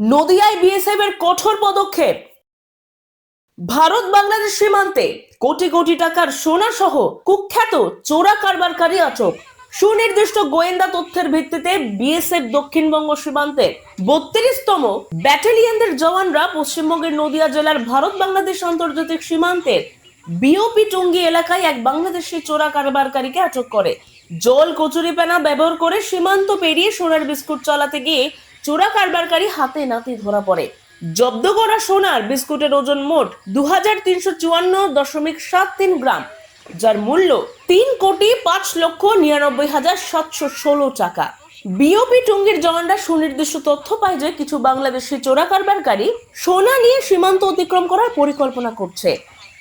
নদিয়ায় BSF এর কঠোর পদক্ষেপ। ভারত বাংলাদেশ সীমান্তে কোটি কোটি টাকার সোনা সহ কুখ্যাত চোরা কারবারকারী আটক। সুনির্দিষ্ট গোয়েন্দা তথ্যের ভিত্তিতে বিএসএফ দক্ষিণবঙ্গ সীমান্তে বত্রিশতম ব্যাটালিয়নদের জওয়ানরা পশ্চিমবঙ্গের নদিয়া জেলার ভারত বাংলাদেশ আন্তর্জাতিক সীমান্তের বিওপি টুঙ্গি এলাকায় এক বাংলাদেশি চোরা কারবারকারীকে আটক করে। জল, কচুরিপানা ব্যবহার করে সীমান্ত পেরিয়ে সোনার বিস্কুট চালাতে গিয়ে চোরা কারবারকারী হাতে নাতে ধরা পড়ে। জব্দ করা সোনার বিস্কুটের ওজন মোট দু হাজার তিনশো চুয়ান্ন দশমিক সাত তিন গ্রাম, যার মূল্য তিন কোটি পাঁচ লক্ষ নিরানব্বই হাজার সাতশো ষোলো টাকা। বিওপি টুঙ্গির জওয়ানরা সুনির্দিষ্ট তথ্য পায় যে কিছু বাংলাদেশি চোরা কারবারকারী সোনা নিয়ে সীমান্ত অতিক্রম করার পরিকল্পনা করছে।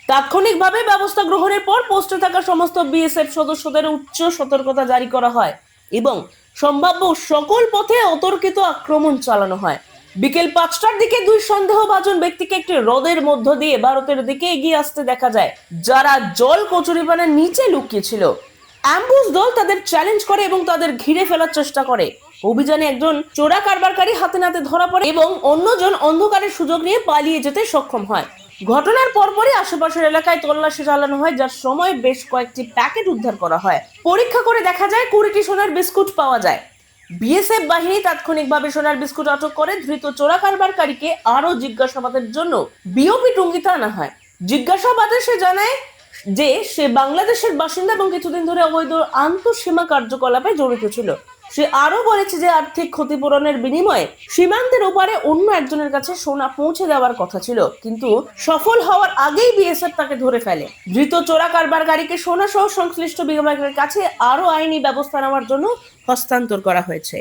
তাৎক্ষণিকভাবে ব্যবস্থা গ্রহণের পর পোস্টে থাকা সমস্ত বিএসএফ সদস্যদের উচ্চ সতর্কতা জারি করা হয়। এবং সম্ভাব্য সকল পথে অতর্কিত আক্রমণ চালানো হয়। বিকেল পাঁচটার দিকে দুই সন্দেহভাজন ব্যক্তিকে একটি হ্রদের মধ্য দিয়ে ভারতের দিকে এগিয়ে আসতে দেখা যায়, যারা জল কচুরিপানার নিচে লুকিয়েছিল। অ্যাম্বুস দল তাদের চ্যালেঞ্জ করে এবং তাদের ঘিরে ফেলার চেষ্টা করে। অভিযানে একজন চোরা কারবারকারী হাতে নাতে ধরা পড়ে এবং অন্যজন অন্ধকারের সুযোগ নিয়ে পালিয়ে যেতে সক্ষম হয়। ঘটনার পরপরই আশেপাশের এলাকায় তল্লাশি চালানো হয়, যার সময় বেশ কয়েকটি প্যাকেট উদ্ধার করা হয়। পরীক্ষা করে দেখা যায় কুড়িটি সোনার বিস্কুট পাওয়া যায়। বিএসএফ বাহিনী তাৎক্ষণিকভাবে সোনার বিস্কুট আটক করে, ধৃত চোরা কারবারকারীকে আরও জিজ্ঞাসাবাদের জন্য বিওপি টুঙ্গিতে আনা হয়। জিজ্ঞাসাবাদে সে জানায় যে সে বাংলাদেশের বাসিন্দা এবং কিছুদিন ধরে অবৈধ আন্তঃসীমা কার্যকলাপে জড়িত ছিল। সে আরও বলেছে যে আর্থিক ক্ষতিপূরণের বিনিময়ে সীমান্তের ওপারে অন্য একজনের কাছে সোনা পৌঁছে দেওয়ার কথা ছিল, কিন্তু সফল হওয়ার আগেই বিএসএফ তাকে ধরে ফেলে। ধৃত চোরা কারবারকারীকে সোনা সহ সংশ্লিষ্ট বিভাগের কাছে আরও আইনি ব্যবস্থা নেওয়ার জন্য হস্তান্তর করা হয়েছে।